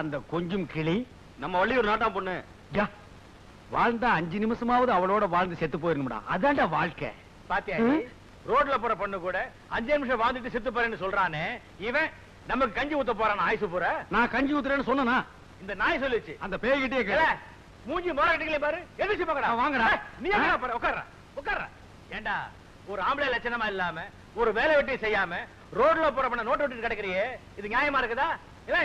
அந்த கொஞ்சம் கிளி. நம்ம வள்ளியூர் நாட்டா பொண்ணு. வாழ்ந்தா அஞ்சு நிமிஷமாவது அவளோட வாழ்ந்து செத்து போயிருணும்டா அதான்டா வாழ்க்கை. பாத்தியா? ரோட்ல போற பொண்ணு கூட அஞ்சு நிமிஷம் வாழ்ந்துட்டு செத்து போறேன்னு சொல்றானே இவன் நமக்கு கஞ்சி ஊத்த போறான் ஆயுசு பூர. நான் கஞ்சி ஊத்துறேன்னு சொன்னனா? இந்த நாய் சொல்லுச்சு. அந்த பேய்கிட்டே கேள. மூஞ்சி மோர கட்டிங்களே பாரு. எதிர்த்து பாக்கடா வாங்கடா. நீ எங்கடா பாரு உட்கார்ற உட்கார்ற. ஏண்டா ஒரு ஆம்பளை லட்சணமா இல்லாம ஒரு வேலை வெட்டி செய்யாம ரோட்ல போற பண்ண நோட்டு விட்டு கிடக்குறியே? இது நியாயமா இருக்குதா? இல்லை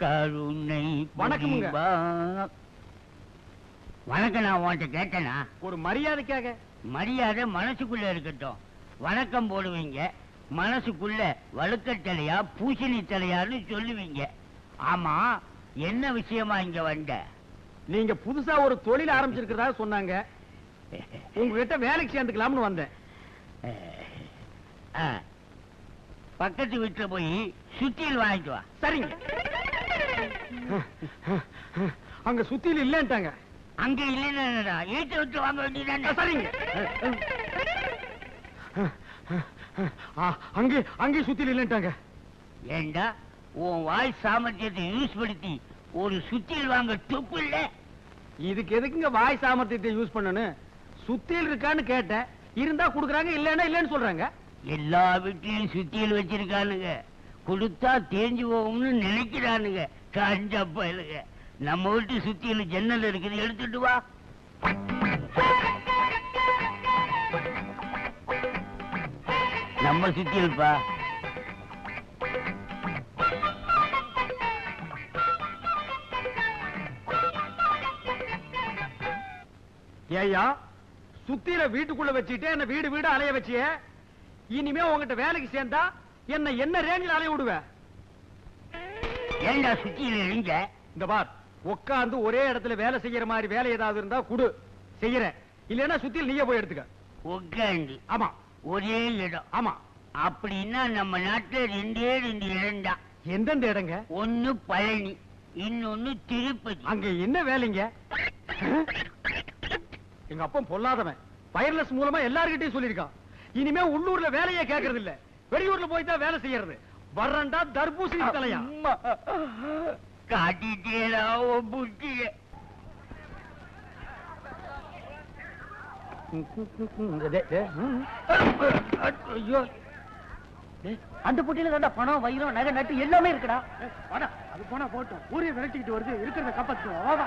கருணை வணக்கமுங்க. புரிவான். வணக்கம் நான் உன்கிட்ட கேட்டேனா? ஒரு மரியாதைக்காக. மரியாதை மனசுக்குள்ள இருக்கட்டும். வணக்கம் போடுவீங்க. மனசுக்குள்ள வழுக்கத்தலையா பூசணி தலையான்னு சொல்லுவீங்க. ஆமா என்ன விஷயமா இங்க வந்த? நீங்க புதுசா ஒரு தொழில் ஆரம்பிச்சிருக்கிறதா சொன்னாங்க. உங்ககிட்ட வேலைக்கு சேர்ந்துக்கலாம்னு வந்தேன். பக்கத்து வீட்டுல போய் சுத்தியல் வாங்கிட்டு வா. சரிங்க. அங்க சுத்தியில் இல்லன்ட்டாங்க. அங்க இல்லைன்னா ஏற்ற விட்டு வாங்க வேண்டியதானே சரிங்க. அங்கே அங்கே சுத்தியில் இல்லன்ட்டாங்க. ஏண்டா உன் வாய் சாமர்த்தியத்தை யூஸ் படுத்தி ஒரு சுத்தியல் வாங்க துப்பு இல்ல? இதுக்கு எதுக்குங்க வாய் சாமர்த்தியத்தை யூஸ் பண்ணணும்? சுத்தியில் இருக்கான்னு கேட்டேன். இருந்தா குடுக்குறாங்க இல்லன்னா இல்லன்னு சொல்றாங்க. எல்லா வீட்லயும் சுத்தியல் வச்சிருக்கானுங்க. கொடுத்தா தேஞ்சு போகும்னு நினைக்கிறானுங்க. காஞ்ச பயலுங்க. நம்ம வீட்டு சுத்தியல் ஜன்னல் இருக்குது? எடுத்துட்டு வா. நம்ம சுத்தியல்பா. ஏயா சுத்தியில வீட்டுக்குள்ள வச்சுட்டு என்ன வீடு வீடு அலைய வச்சிய? இனிமே உங்ககிட்ட வேலைக்கு சேர்ந்தா என்ன என்ன ரேஞ்சில் அலைய விடுவ ஏண்டா சுத்தியல் எரிஞ்ச இந்த பார் உட்கார்ந்து ஒரே இடத்துல வேலை செய்யற மாதிரி வேலை ஏதாவது இருந்தா குடு. செய்யறேன். இல்லைன்னா சுத்தியில் நீயே போய் எடுத்துக்க. உட்காந்து ஆமா. ஒரே இடம். ஆமா. அப்படின்னா நம்ம நாட்டுல ரெண்டே ரெண்டு இடம்டா. எந்தெந்த இடங்க? ஒண்ணு பழனி இன்னொன்னு திருப்பதி. அங்க என்ன வேலைங்க? எங்க அப்பன் பொல்லாதவன். வயர்லெஸ் மூலமா எல்லார்கிட்டயும் சொல்லியிருக்கான். இனிமே உள்ளூர்ல வேலையே கேட்கறது இல்ல வெளியூர்ல போய் தான் வேலை செய்யறது. வர்றண்டா தர்பூசணி தலையா? காட்டிட்டேடா புத்திய அந்த பொட்டியில தாண்டா பணம் வைரம் நகை நட்டு எல்லாமே இருக்குடா. வாடா அது போனா போட்டும். ஊரே விரட்டிக்கிட்டு வருது. இருக்கிறத காப்பாத்துவோம் வா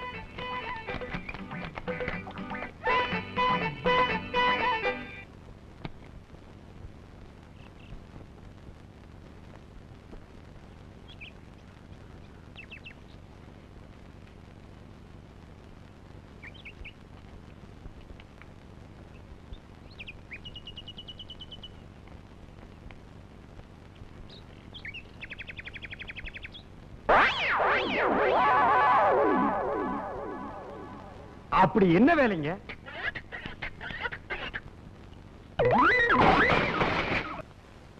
அப்படி என்ன வேலைங்க?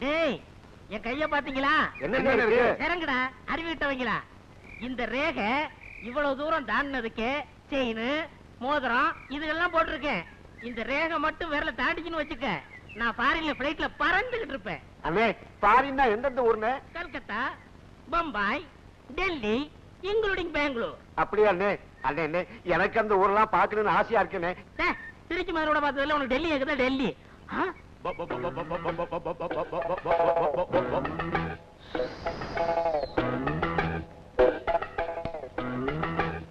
டேய் என் கைய பாத்தீங்களா இறங்குடா அறிவிட்டவங்களா இந்த ரேகை இவ்வளவு தூரம் தாண்டினதுக்கு செயின் மோதிரம் இதுகெல்லாம் போட்டிருக்கேன். இந்த ரேகை மட்டும் விரல தாண்டிச்சுன்னு வச்சுக்க நான் ஃபாரின்ல பிளைட்ல பறந்துகிட்டு இருப்பேன். அண்ணே பாரின்னா எந்தெந்த ஊர்னே கல்கத்தா பம்பாய் டெல்லி இன்க்ளூடிங் பெங்களூர். அப்படியா அண்ணே? அண்ணே எனக்கு அந்த ஊரெல்லாம் பார்க்கணும்னு ஆசையா இருக்குண்ணே. திருச்சி மதுரோட பார்த்ததுல உனக்கு டெல்லி இருக்குதா டெல்லி?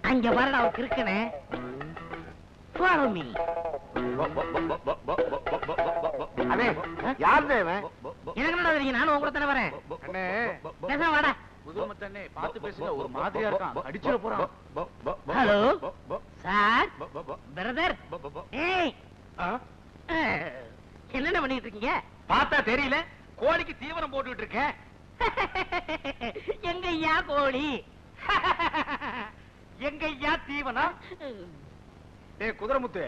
அங்க பாருடா அவன் கிறுக்கனே. ஃபாலோ மீ அண்ணே எனக்கு என்னடா தெரியும்? நானும் உங்க கூட தானே வரேன். அண்ணே. வாடா. புதுமத்தண்ணே பார்த்து பேசுங்க ஒரு மாதிரியா இருக்கான். அடிச்சிட போறான். ஹலோ? சார்? பிரதர்? ஏய்! ஆ? அஹ், என்னென்ன பண்ணிட்டு இருக்கீங்க? பார்த்தா தெரியல. கோழிக்கு தீவனம் போட்டுட்டு இருக்கேன். எங்க ஐயா கோழி? எங்க ஐயா தீவனம்? டேய் குதிரமுத்து.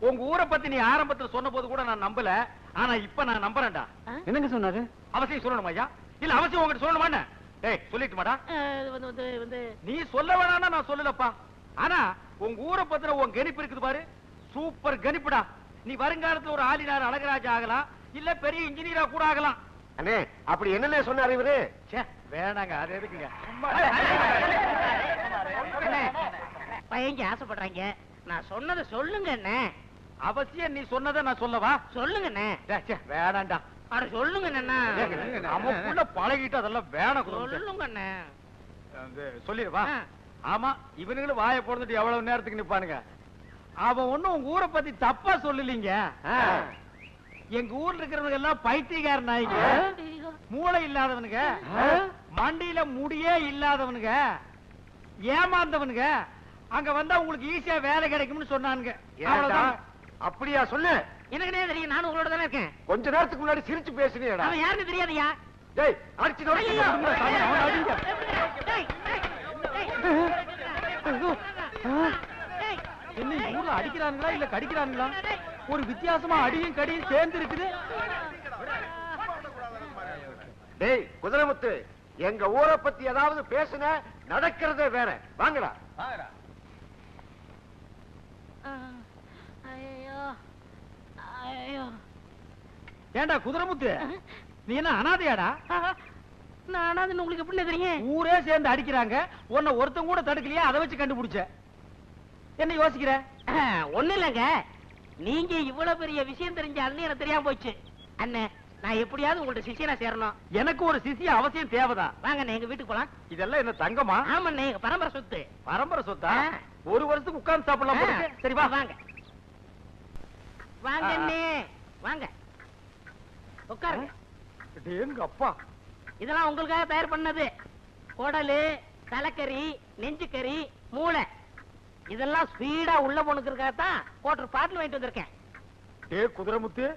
உங்க ஊரை பத்தி நீ ஆரம்பத்துல சொன்ன போது கூட நான் நம்பல. ஆனா இப்ப நான் நம்புறேன்டா. என்னங்க சொன்னாரு? அவசியம் சொல்லணுமா ஐயா? இல்ல அவசியம் உங்ககிட்ட சொல்லணுமா டேய் சொல்லிட்டுமாடா நீ சொல்ல வேணாம்னா நான் சொல்லலப்பா ஆனா உங்க ஊரை பத்தின உன் கணிப்பு இருக்குது பாரு சூப்பர் கணிப்புடா நீ வருங்காலத்துல ஒரு ஆளினார் அழகராஜா ஆகலாம் இல்ல பெரிய இன்ஜினியரா கூட ஆகலாம் அண்ணே அப்படி என்னண்ணே சொன்னாரு இவரு ச்சே வேணாங்க அது எதுக்குங்க பையங்க ஆசைப்படுறாங்க நான் சொன்னதை சொல்லுங்க அண்ணே அவசியம் நீ சொன்னதை நான் சொல்லவா சொல்லுங்க அண்ணே வேணாம்டா அட சொல்லுங்க அண்ணா. நமக்குள்ள பழகிட்டு அதெல்லாம் வேணாம். சொல்லுங்க அண்ணே. சொல்லிடுவா. ஆமா இவனுங்களும் வாயை போடுந்துட்டு எவ்வளவு நேரத்துக்கு நிப்பானுங்க? அவன் ஒண்ணும் உங்க ஊரை பத்தி தப்பா சொல்லலீங்க. எங்க ஊர்ல இருக்கிறவங்க எல்லாம் பைத்தியக்கார நாய்ங்க. மூளை இல்லாதவனுங்க. மண்டியில முடியே இல்லாதவனுங்க. ஏமாந்தவனுங்க. அங்க வந்தா உங்களுக்கு ஈஸியா வேலை கிடைக்கும்னு சொன்னானுங்க. அப்படியா சொல்லு. எனக்குனே தெரியும் நானும் உங்களோட தானே இருக்கேன். கொஞ்ச நேரத்துக்கு முன்னாடி சிரிச்சு பேசுனீடா அவன் யாருன்னு தெரியாதயா டேய் அடிச்சு நொறுக்கி ஐயோ! விடுங்க, சாமி, அவனை அடிங்க. டேய், டேய், டேய். என்ன ஊர்ல அடிக்கிறானுங்களா இல்ல கடிக்கிறானுங்களா? ஒரு வித்தியாசமா அடியும் கடியும் சேர்ந்து இருக்குது டேய் குதிரைமுத்து எங்க ஊரை பத்தி ஏதாவது பேசுன நடக்கிறதே வேற. வாங்கடா. ஐயோ ஐயோ ஏண்டா குதிரைமுத்து? நீ என்ன அனாதையாடா? நானா அது உங்களுக்கு எப்படி தெரியும் ஊரே சேர்ந்து அடிக்கிறாங்க. உன்னை ஒருத்தன் கூட தடுக்கலையா? அதை வச்சு கண்டுபிடிச்ச. என்ன யோசிக்கிற? ஒண்ணு இல்லங்க. நீங்க இவ்வளவு பெரிய விஷயம் தெரிஞ்சாலும் எனக்கு தெரியாம போச்சு. அண்ணே நான் எப்படியாவது உங்கள்ட்ட சிஷியனா சேரணும். எனக்கு ஒரு சிசிய அவசியம் தேவைதான் வாங்க எங்க வீட்டுக்கு போலாம். இதெல்லாம் என்ன தங்கமா? ஆமாண்ணே எங்க பரம்பரை சொத்து. பரம்பரை சொத்தா. ஒரு வருஷத்துக்கு உட்கார்ந்து சாப்பிடலாம். சரி வா. வாங்க. வாங்க. அண்ணே. வாங்க. உட்காருங்க. எங்க அப்பா? இதெல்லாம் உங்களுக்காக தயார் பண்ணது. குடலு தலைக்கறி நெஞ்சுக்கறி மூளை. இதெல்லாம் ஸ்பீடா உள்ள போனுக்கிறதுக்காக தான் கோட்டர் பாட்டில் வாங்கிட்டு வந்திருக்கேன். டே குதிரைமுத்து?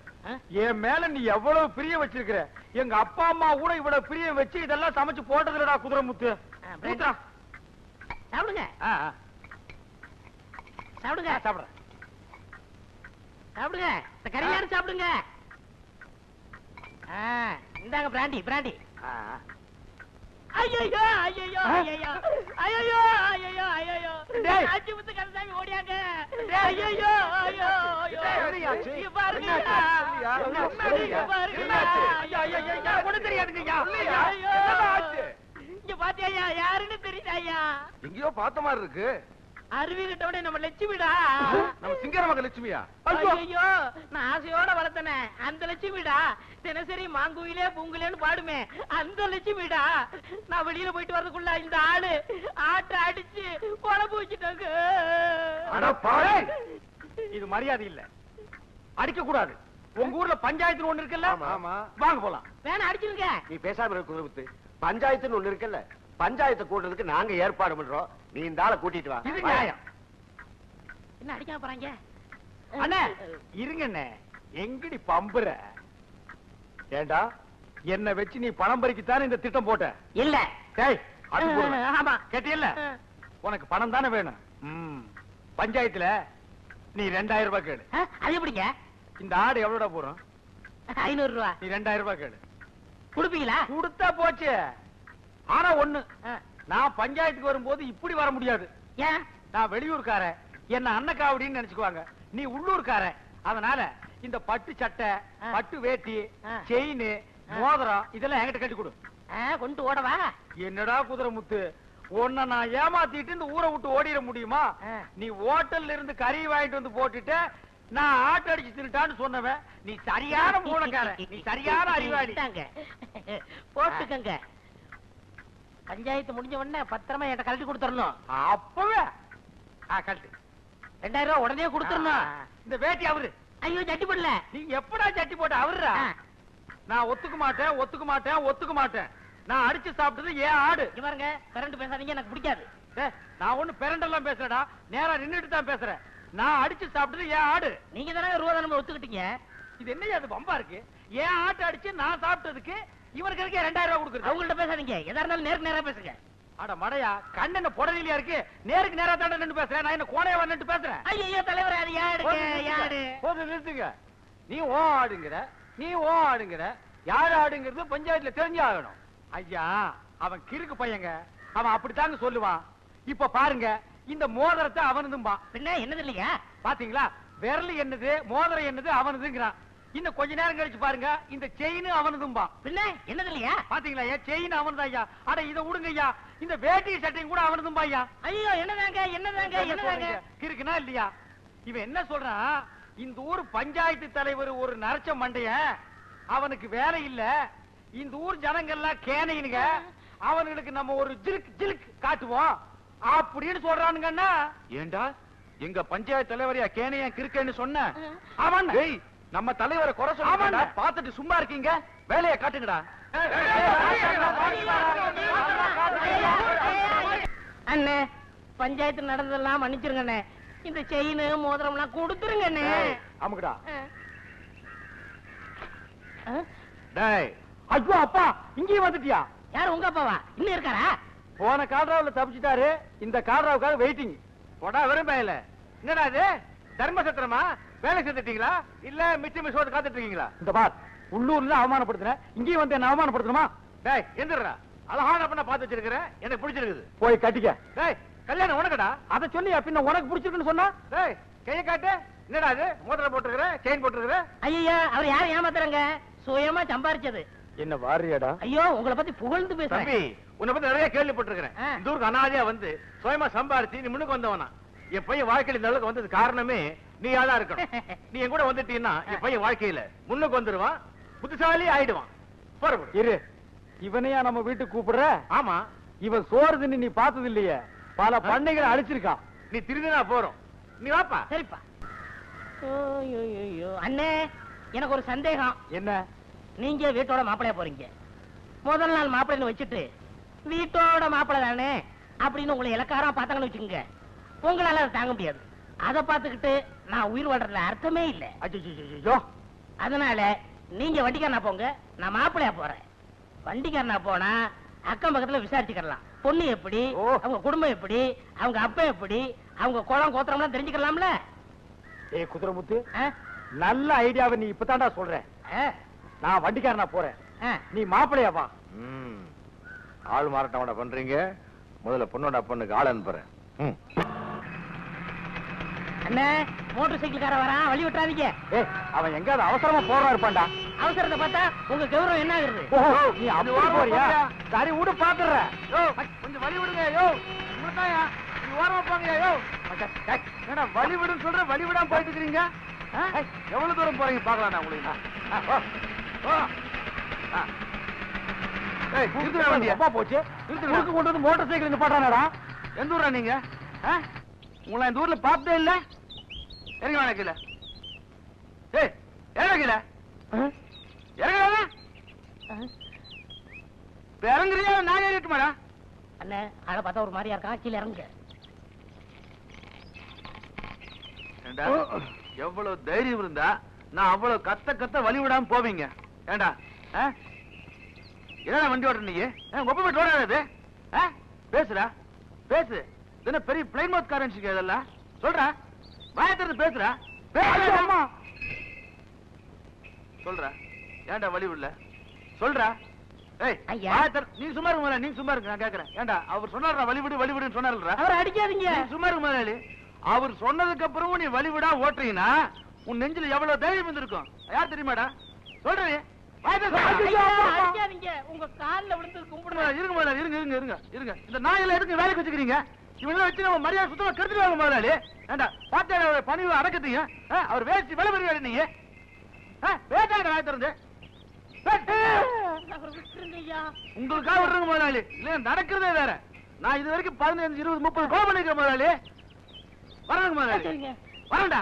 என் மேல நீ எவ்வளவு பிரியம் வச்சிருக்கிற? எங்க அப்பா அம்மா கூட இவ்வளவு பிரியம் வச்சு இதெல்லாம் சமைச்சு போட்டதுலடா குதிரைமுத்து. சாப்பிடுங்க. சாப்பிடுங்க. ஆ, சாப்பிடுறேன். சாப்பிடுங்க. இந்த கறி யாரும் சாப்பிடுங்க. இந்தாங்க பிராண்டி பிராண்டி. ஐயோ ஐயோ? ஐயோ ஐயோ ஐயோ ஐயோ டேய். அஞ்சு முத்து கந்தசாமி ஓடியாங்க. டேய். ஐயோ ஐயோ ஐயோ பாருங்க. பாருங்க. என்னாச்சு? ஐயோ ஐயோ ஒண்ணும் தெரியாதுங்கய்யா. ஐயோ? இங்க பாத்தியா யாருன்னு எங்கேயோ பார்த்த மாதிரி இருக்கு. அருவி கிட்டோட நம்ம லட்சுமிடா. நம்ம சிங்கர மக லட்சுமியா ஐயோ நான் ஆசையோட வளர்த்தனே. அந்த லட்சுமிடா. தினசரி மாங்குயிலே பூங்குலேன்னு பாடுமே. அந்த லட்சுமிடா. நான் வெளியில போயிட்டு வரதுக்குள்ள இந்த ஆளு ஆட்டை அடிச்சு குழம்பு வச்சுட்டாங்க இது மரியாதை இல்ல. அடிக்க கூடாது. உங்க ஊர்ல பஞ்சாயத்து ஒண்ணு இருக்குல்ல? ஆமா. வாங்க போலாம். வேணா அடிச்சிருங்க. நீ பேசாம இருக்க பஞ்சாயத்துன்னு ஒண்ணு இருக்குல்ல? பஞ்சாயத்து கூட்டுறதுக்கு நாங்க ஏற்பாடு பண்றோம். நீ இந்த ஆளை கூட்டிட்டு வா. இது நியாயம். என்ன அடிக்காம போறாங்க? அண்ணே இருங்க அண்ணே எங்கடி பம்புற? ஏண்டா என்ன வச்சு நீ பணம் பறிக்கத்தானே இந்த திட்டம் போட்ட? இல்ல. டேய். ஆமா. கேட்டியல்ல? உனக்கு பணம் தானே வேணும். ம். பஞ்சாயத்துல நீ ரெண்டாயிரம் ரூபாய் கேளு. அது எப்படிங்க? இந்த ஆடு எவ்வளோடா போறோம் ஐநூறு ரூபா. நீ ரெண்டாயிரம் ரூபாய் கேளு. கொடுப்பீங்களா? கொடுத்தா போச்சு. ஆனா ஒண்ணு. நான் பஞ்சாயத்துக்கு வரும்போது இப்படி வர முடியாது. ஏன்? நான் வெளியூர்காரன் என்ன அன்னக்காவடின்னு நினைச்சுக்குவாங்க. நீ உள்ளூர்காரன் அதனால இந்த பட்டு சட்டை. பட்டு வேட்டி. செயின் மோதிரம் இதெல்லாம் என்கிட்ட கட்டி கொடு. கொண்டு ஓடவா? என்னடா குதிரை முத்து உன்னை நான் ஏமாத்திட்டு இந்த ஊரை விட்டு ஓடிட முடியுமா. நீ ஹோட்டல்ல இருந்து கறி வாங்கிட்டு வந்து போட்டுட்டு நான் ஆட்டோ அடிச்சு தின்னுட்டான்னு சொன்னவன். நீ சரியான மூலக்காரன் நீ சரியான அறிவாளி. போட்டுக்கங்க. பஞ்சாயத்து முடிஞ்ச உடனே பத்திரமா என்கிட்ட கழட்டி கொடுத்துடணும் அப்பவே. ஆ, கழட்டு. ரெண்டாயிரம் ரூபாய் உடனே கொடுத்துடணும் இந்த வேட்டி அவரு. ஐயோ சட்டி போடல. நீ எப்படா சட்டி போட்ட அவருடா? ஆ, நான் ஒத்துக்க மாட்டேன் ஒத்துக்க மாட்டேன் ஒத்துக்க மாட்டேன். நான் அடிச்சு சாப்பிட்டது ஏன் ஆடு. பாருங்க கரண்ட் பேசாதீங்க எனக்கு பிடிக்காது. நான் ஒண்ணு பெரண்டெல்லாம் பேசுறேடா நேரா நின்னுட்டு தான் பேசுறேன். நான் அடிச்சு சாப்பிட்டது ஏன் ஆடு. நீங்க தானே ரூபா தானே ஒத்துக்கிட்டீங்க? இது என்ன அது பம்பா இருக்கு? ஏன் ஆட்டை அடிச்சு நான் சாப்பிட்டதுக்கு இவனுக்கு இருக்கே ரெண்டாயிரம் ரூபாய் கொடுக்குறது? அவங்கள்ட்ட பேசாதீங்க. எதா இருந்தாலும் நேருக்கு நேரா பேசுங்க. அட மடையா கண்ணு என்ன இருக்கு? நேருக்கு நேரா தாண்ட நின்று பேசுறேன். நான் என்ன கோணையா நின்று பேசுறேன்? ஐயோ தலைவர் அது யாரு? போது நிறுத்துங்க. நீ ஓ ஆடுங்கிற நீ ஓ ஆடுங்கிற யார் ஆடுங்கிறது பஞ்சாயத்துல தெரிஞ்சு ஆகணும். ஐயா அவன் கிறுக்கு பையங்க. அவன் அப்படித்தாங்க சொல்லுவான். இப்ப பாருங்க இந்த மோதிரத்தை அவனதும்பான் பின்ன என்னது இல்லையா? பாத்தீங்களா? விரல் என்னது மோதிரம் என்னது அவனதுங்கிறான். இன்னும் கொஞ்ச நேரம் கழிச்சு பாருங்க. இந்த செயின் அவனதும்பான் பின்ன? என்னது இல்லையா? பாத்தீங்களா ஏன் செயின் அவனதா ஐயா. அட இத விடுங்க ஐயா. இந்த வேட்டி சட்டையும் கூட அவனதும்பா ஐயா. ஐயோ என்னதாங்க என்னதாங்க என்னதாங்க? இருக்குனா இல்லையா? இவன் என்ன சொல்றான் இந்த ஊர் பஞ்சாயத்து தலைவர் ஒரு நரச்ச மண்டைய. அவனுக்கு வேலை இல்ல. இந்த ஊர் ஜனங்கள்லாம் கேனைனுங்க அவனுங்களுக்கு நம்ம ஒரு ஜிலுக் ஜிலுக் காட்டுவோம். அப்படின்னு சொல்றானுங்கன்னா ஏண்டா? எங்க பஞ்சாயத்து தலைவரையா கேனையா கிறுக்கன்னு சொன்ன? அவன் நம்ம தலைவரை குறை சொல்லுங்க பாத்துட்டு சும்மா இருக்கீங்க. வேலையை காட்டுங்கடா. அண்ணே பஞ்சாயத்து நடந்ததெல்லாம் மன்னிச்சிருங்க அண்ணே இந்த செயின் மோதிரம் எல்லாம் கொடுத்துருங்க அண்ணே அமுக்குடா ஆ? டேய் ஐயோ அப்பா இங்கேயும் வந்துட்டியா? யாரு உங்க அப்பாவா? இன்னும் இருக்காரா? போன காட்ராவுல தப்பிச்சிட்டாரு. இந்த காட்ராவுக்காக வெயிட்டிங் போடா வெறும் பயல. என்னடா இது? தர்ம சத்திரமா? வேலை செஞ்சுட்டீங்களா? இல்ல மிச்சம் மிஸ் காத்துட்டு இருக்கீங்களா இந்த பார் உள்ளூர்ல அவமானப்படுத்துறேன் இங்கேயும் வந்து என்ன அவமானப்படுத்தணுமா? டேய் எந்திரடா. அழகான பண்ண பார்த்து வச்சிருக்கிறேன் எனக்கு பிடிச்சிருக்குது. போய் கட்டிக்க. டேய் கல்யாணம் உனக்குடா. அதை சொல்லி பின்ன உனக்கு பிடிச்சிருக்குன்னு சொன்னா? டேய் கைய காட்டு. என்னடா இது மோதிரம் போட்டுருக்கிற செயின் போட்டுருக்கிற? ஐயா அவர் யாரும் ஏமாத்துறாங்க? சுயமா சம்பாரிச்சது. என்ன வாரியாடா? ஐயோ உங்களை பத்தி புகழ்ந்து பேசுறேன். தம்பி உன்னை பத்தி நிறைய கேள்விப்பட்டிருக்கிறேன். இந்த ஊருக்கு அனாதையா வந்து சுயமா சம்பாரிச்சு நீ முன்னுக்கு வந்தவனா? என் பையன் வாழ்க்கையில இந்த அளவுக்கு வந்தது காரணமே நீ யாரா இருக்கணும். நீ என் கூட வந்துட்டீன்னா என் பையன் வாழ்க்கையில முன்னுக்கு வந்துருவான் புத்திசாலி ஆயிடுவான். போறப்படு இரு. இவனையா நம்ம வீட்டுக்கு கூப்பிடுற? ஆமா. இவன் சோறு தின்னு நீ பார்த்தது இல்லையே பல பண்ணைகளை அழிச்சிருக்கான். நீ திருந்தினா போறோம். நீ வாப்பா. சரிப்பா. அண்ணே எனக்கு ஒரு சந்தேகம். என்ன? நீங்க வீட்டோட மாப்பிளைய போறீங்க. முதல் நாள் மாப்பிள்ளைன்னு வச்சுட்டு வீட்டோட மாப்பிள்ளை தானே? அப்படின்னு உங்களை இலக்காரம் பார்த்தாங்கன்னு வச்சுக்கோங்க. உங்களால அதை தாங்க முடியாது அதை பார்த்துக்கிட்டு நான் உயிர் வாழ்றதுல அர்த்தமே இல்லை ஐயோ அதனால நீங்க வண்டிக்காரனா போங்க நான் மாப்பிள்ளையா போறேன் வண்டிக்காரனா போனா அக்கம் பக்கத்துல விசாரிச்சுக்கலாம் பொண்ணு எப்படி ஓ. அவங்க குடும்பம் எப்படி அவங்க அப்பா எப்படி அவங்க குளம் கோத்திரம்லாம் தெரிஞ்சுக்கலாம்ல ஏய் குதிரைமுத்து? நல்ல ஐடியாவை நீ இப்பதான்டா சொல்ற? நான் வண்டிக்காரனா போறேன். நீ மாப்பிளையா வா. ஆள் மாறாட்டவன பண்றீங்க முதல்ல பொண்ணோட பொண்ணுக்கு ஆள் அனுப்புறேன். அண்ணே மோட்டார் சைக்கிள்கார வரான் வழி விட்டுறாதீங்க. ஏய் அவன் எங்காவது அவசரமா போறா இருப்பான்டா. அவசரத்தை பார்த்தா உங்க கௌரவம் என்ன ஆகுறது? ஓஹோ நீ அப்படி போறியா? சரி விடு பாத்துற யோ கொஞ்சம் வழி விடுங்க யோ. உங்களுக்காயா? நீ ஓரமா போங்க யோ. என்னடா வழி விடுன்னு சொல்ற வழி விடாம போயிட்டு இருக்கீங்க? எவ்வளவு தூரம் போறீங்க பாக்கலாம் நான் உங்களுக்கு. போச்சு? கொண்டு வந்து மோட்டார் சைக்கிள் நிப்பாட்டானடா எந்த ஊரா நீங்க? ஆ? உங்களை இந்த ஊர்ல பார்த்தே இல்ல? இறங்க வேணா கீழே. ஏய் இறங்க கீழே. இறங்க வேணா இப்ப இறங்குறியா? நான் அண்ணே பார்த்தா ஒரு மாதிரியா இருக்கான். கீழே ஏண்டா எவ்வளவு தைரியம் இருந்தா நான் அவ்வளவு கத்த கத்த வழி விடாம போவீங்க. ஏண்டா ஆ? என்னடா வண்டி ஓட்டுற நீ? ஒப்ப போயிட்டு ஓடாது பேசுடா. பேசு. என்ன பெரிய பிளைன் மவுத் காரன்ஸ் இதெல்லாம்? சொல்றா. வாய திறந்து பேசுறா அம்மா. சொல்றா. ஏன்டா வழி விடல சொல்றா. நீ சும்மா முதலாளி, நீ சும்மா இருங்க நான் கேக்குறேன். ஏன்டா அவர் சொன்னாரா வழி விடு வழி விடுன்னு சொன்னாருல்ல அவரை அடிக்காதீங்க. சும்மா முதலாளி. அவர் சொன்னதுக்கு அப்புறமும் நீ வழி விடா ஓட்டுறீங்கன்னா உன் நெஞ்சில எவ்வளவு தைரியம் இருந்திருக்கும் யார் தெரியுமாடா சொல்றீ உங்க கால்ல விழுந்து கும்பிடுங்க. இருங்க இருங்க இருங்க இருங்க இருங்க. இந்த நாயில எதுக்கு வேலைக்கு வச்சுக்கிறீங்க? இவங்க வச்சு நம்ம மரியாதை சுத்தமா கெடுத்துருவாங்க முதலாளி. ஏண்டா பாத்தியாட பணிவு அடக்கத்தீங்க ஆ, அவர் வேஸ்ட் விலை பெரிய நீங்க வேட்டாங்க வாய திறந்து. அவரை உங்களுக்காக விடுறங்க முதலாளி. இல்ல நடக்கிறதே வேற. நான் இது வரைக்கும் பதினஞ்சு இருபது முப்பது கோல் பண்ணிருக்கேன் முதலாளி. வரணுங்க முதலாளி. வரண்டா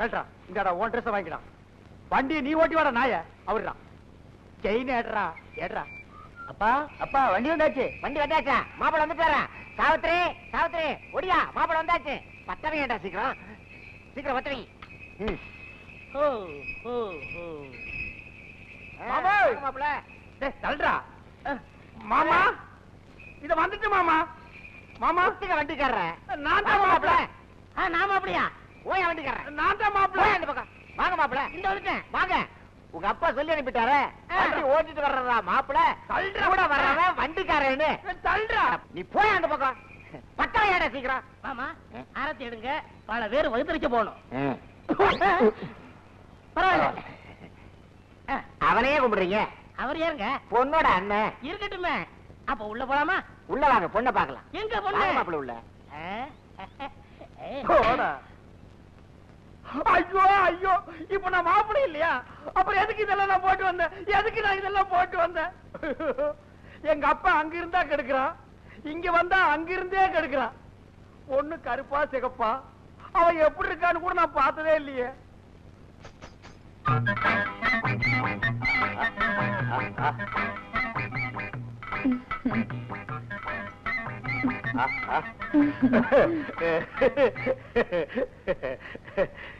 கலட்டுறா இந்தாடா உன் ட்ரெஸ் வாங்கிடா. வண்டியை நீ ஓட்டி வாடா நாய. அவர்டா. செயின் ஏடுறா ஏடுறா அப்பா அப்பா வண்டி வந்தாச்சு. வண்டி வந்தாச்சா? மாப்பிள வந்துட்டாரா சாவித்ரி சாவித்ரி ஒடியா மாப்பிள வந்தாச்சு. பத்தவங்க ஏட்டா சீக்கிரம்? சீக்கிரம் பத்தவங்க. ஓ ஓ ஓ மாமா! மாப்பிள. டேய் தள்ளுடா. மாமா இத வந்துட்டு மாமா. மாமா. வண்டிக்காரர்? நான் தான் மாப்பிள. ஆ நான் மாப்பிளையா? ஓயா வண்டிக்காரர் நான் தான் மாப்பிள. போய் அந்த பக்கம். வாங்க மாப்பிள. இந்த வந்துட்டேன். வாங்க. உங்க அப்பா சொல்லி அனுப்பிட்டாரு. ஓட்டிட்டு வர்றதா மாப்பிள. தள்ளுடா. கூட வர்றவன் வண்டிக்காரன்னு. தள்ளுடா. நீ போய் அந்த பக்கம். பக்கம் ஏடா சீக்கிரம் மாமா ஆரத்தி எடுங்க. பல பேர் வகுத்தரிக்க போகணும். பரவாயில்ல. அவனையே கும்பிடுறீங்க? அவர் யாருங்க? பொண்ணோட அண்ணன். இருக்கட்டுமே. அப்ப உள்ள போலாமா? உள்ள வாங்க பொண்ணை பார்க்கலாம். எங்க பொண்ணு? மாப்பிள உள்ள. போடா. ஐயோ ஐயோ இப்ப நான் மாப்பிள்ளை இல்லையா? அப்புறம் எதுக்கு இதெல்லாம் நான் போட்டு வந்தேன்? எதுக்கு நான் இதெல்லாம் போட்டு வந்தேன்? எங்க அப்பா அங்க இருந்தா கெடுக்கிறான். இங்க வந்தா அங்க இருந்தே கெடுக்கிறான். பொண்ணு கருப்பா சிகப்பா. அவன் எப்படி இருக்கான்னு கூட நான் பார்த்ததே இல்லையே.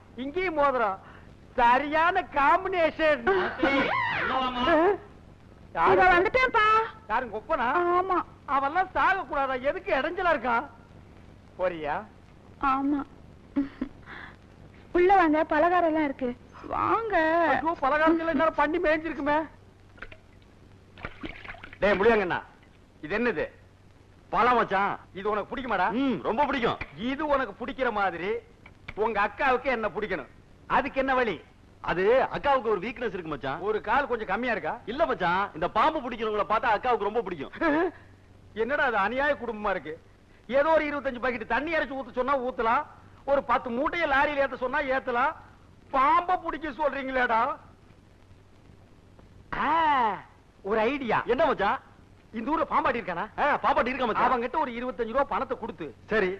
இங்கேயும் மோதிரம் சரியான காம்பினேஷன் வந்துட்டேன்ப்பா. யாரும் கொப்பனா ஆமா. அவெல்லாம் சாக கூடாதா எதுக்கு இடைஞ்சலா இருக்கான் போறியா? ஆமா. உள்ள வாங்க பலகாரம் எல்லாம் இருக்கு. வாங்க. பலகாரத்துல என்ன பண்ணி மேய்ஞ்சிருக்குமே? டேய் முடியாங்கண்ணா. இது என்னது? பழம் மச்சான். இது உனக்கு பிடிக்குமாடா? ரொம்ப பிடிக்கும். இது உனக்கு பிடிக்கிற மாதிரி. உங்க அக்காவுக்கு என்ன பிடிக்கணும்? அதுக்கு என்ன வழி? அது அக்காவுக்கு ஒரு வீக்னஸ் இருக்கு மச்சான். ஒரு கால் கொஞ்சம் கம்மியா இருக்கா? இல்ல மச்சான் இந்த பாம்பு பிடிக்கிறவங்கள பார்த்தா அக்காவுக்கு ரொம்ப பிடிக்கும். என்னடா அது அநியாய குடும்பமா இருக்கு? ஏதோ ஒரு இருபத்தஞ்சு பாக்கெட் தண்ணி இறைச்சு ஊத்த சொன்னா ஊத்தலாம். ஒரு பத்து மூட்டைய லாரியில ஏத்த சொன்னா ஏத்தலாம். பாம்ப பிடிக்க சொல்றீங்களேடா. ஒரு ஐடியா. என்ன மச்சான்? இந்த ஊர்ல பாம்பாட்டி இருக்கானா? ஆ, பாப்பாட்டி இருக்க மச்சான். அவங்கிட்ட ஒரு இருபத்தஞ்சு ரூபா பணத்தை கொடுத்து. சரி.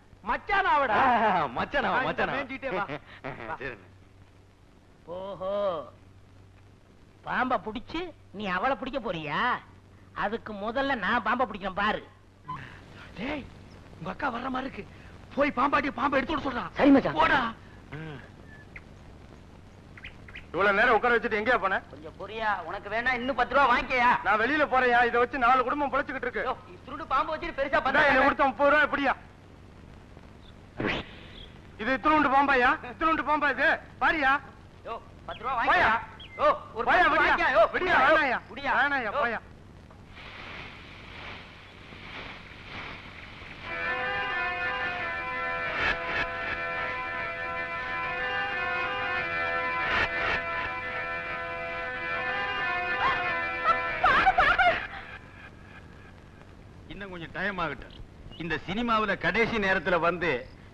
மச்சான் ஆவடா ஆ, மச்சானா மேய்ஞ்சிட்டே வா. ஓஹோ. பாம்பை பிடிச்சு நீ அவளை பிடிக்க போறியா? அதுக்கு முதல்ல நான் பாம்பை பிடிக்கிறேன் பாரு. டேய் உங்க அக்கா வர்ற மாதிரி இருக்கு. போய் பாம்பாட்டி பாம்பை எடுத்து விட சொல்றான் சரி மச்சான். போடா. இவ்வளவு நேரம் உட்கார வச்சுட்டு எங்கேயா போன? கொஞ்சம் பொரியா உனக்கு வேணா இன்னும் பத்து ரூபா வாங்கிக்கயா நான் வெளியில போறேன் இதை வச்சு நாலு குடும்பம் பொழைச்சுக்கிட்டு இருக்கு. துருண்டு பாம்பு வச்சுட்டு பெருசா என்னை கொடுத்த முப்பது ரூபாய் எப்படியா இது இத்தினுண்டு பாம்பாயா? இத்தினுண்டு பாம்பா இது? பாரியா பத்து ரூபா போயா ஓ ஒரு போயா பத்து ரூபா விடியா? வாங்கிக்கயா? யோ, விடியா வேணாயா விடியா? வேணாயா யோ. போயா இன்னும் கொஞ்சம் டைம் ஆகட்டும். இந்த சினிமாவுல கடைசி நேரத்துல வந்து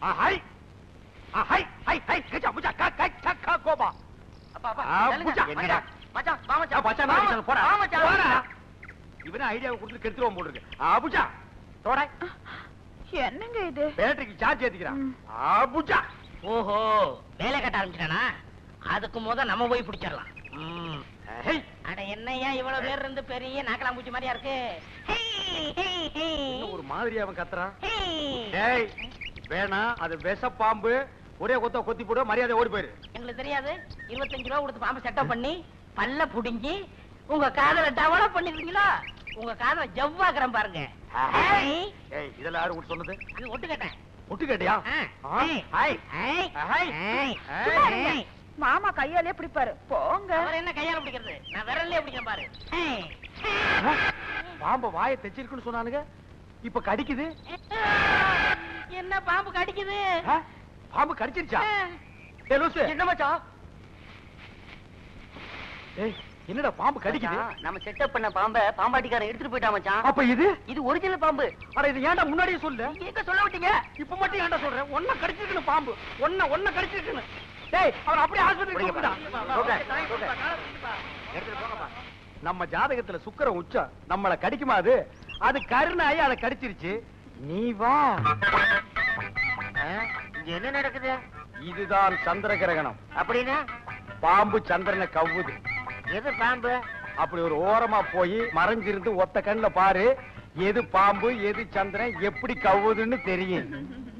அஹை அஹை அஹை ஹை ஹை கச்சா புச்சா கா கை கா கா கோபா ஆ, புச்சா. மச்சான் வா ஆ, மச்சான் பச்சை வா நாய் போடா வா மச்சான். போடா இவனே ஐடியாவை கொடுத்து கெடுத்துருவான் போட்டுருக்கு அபுஜா தோட என்னங்க இது? பேட்டரிக்கு சார்ஜ் ஏத்திக்கிறான் ம். அபுஜா ஓஹோ வேலை கட்ட ஆரம்பிச்சிட்டானா? அதுக்கு முத நம்ம போய் பிடிச்சிடலாம். ஹை. அட என்னய்யா இவ்வளவு பேர் இருந்து பெரிய நாக்கலாம் பூச்சி மாதிரியா இருக்கு? Hey, hey, hey. இன்னும் ஒரு மாதிரி அவன் கத்துறான்? ஹேய். டேய் வேணாம் அது விஷ பாம்பு ஒரே கொத்த கொத்தி போடு மரியாதை ஓடி போயிரு. எங்களுக்கு தெரியாது. இருபத்தஞ்சு ரூபா கொடுத்து பாம்பை செட்டப் பண்ணி பல்ல புடுங்கி உங்க காதல டெவலப் பண்ணிருக்கீங்களா உங்க காதல ஜவ்வாக்குறேன் பாருங்க. இதெல்லாம் யாரு உனக்கு சொன்னது? இது ஒட்டு கேட்டேன். ஒட்டு கேட்டியா. மாமா கையாலே பிடிப்பாரு. போங்க. அவர் என்ன கையால பிடிக்கிறது? நான் விரல்லே பிடிக்கிறேன் பாரு. பாம்பு வாயை தைச்சிருக்குன்னு சொன்னானுங்க. இப்ப கடிக்குது. பாம்பு கடிக்குது? பாம்பு கடிச்சிருச்சா? என்ன மச்சான்? என்னடா பாம்பு கடிக்குது? நம்ம செட்டப் பண்ண பாம்பை பாம்பாட்டிக்காரன் எடுத்துட்டு போயிட்டா மச்சான். அப்ப இது? இது ஒரிஜினல் பாம்பு. அட இது ஏன்டா முன்னாடியே சொல்லு? எங்க சொல்ல விட்டீங்க இப்ப மட்டும் ஏன்டா சொல்றேன் ஒன்ன கடிச்சிருக்கணும் பாம்பு. ஒன்ன ஒன்ன கடிச்சிருக்கணும் டேய் அவன் அப்படியே ஆஸ்பத்திரிக்கு கூப்பிடா நம்ம ஜாதகத்துல சுக்கிரன் உச்சம். நம்மள கடிக்குமா அது? அது கருணாயி அதை கடிச்சிருச்சு. நீ வா இங்க என்ன நடக்குது? இதுதான் சந்திர கிரகணம். அப்படின்னா? பாம்பு சந்திரனை கவ்வுது. எது பாம்பு? அப்படி ஒரு ஓரமா போய் மறைஞ்சிருந்து ஒத்த கண்ணுல பாரு எது பாம்பு எது சந்திரன் எப்படி கவ்வுதுன்னு தெரியும்.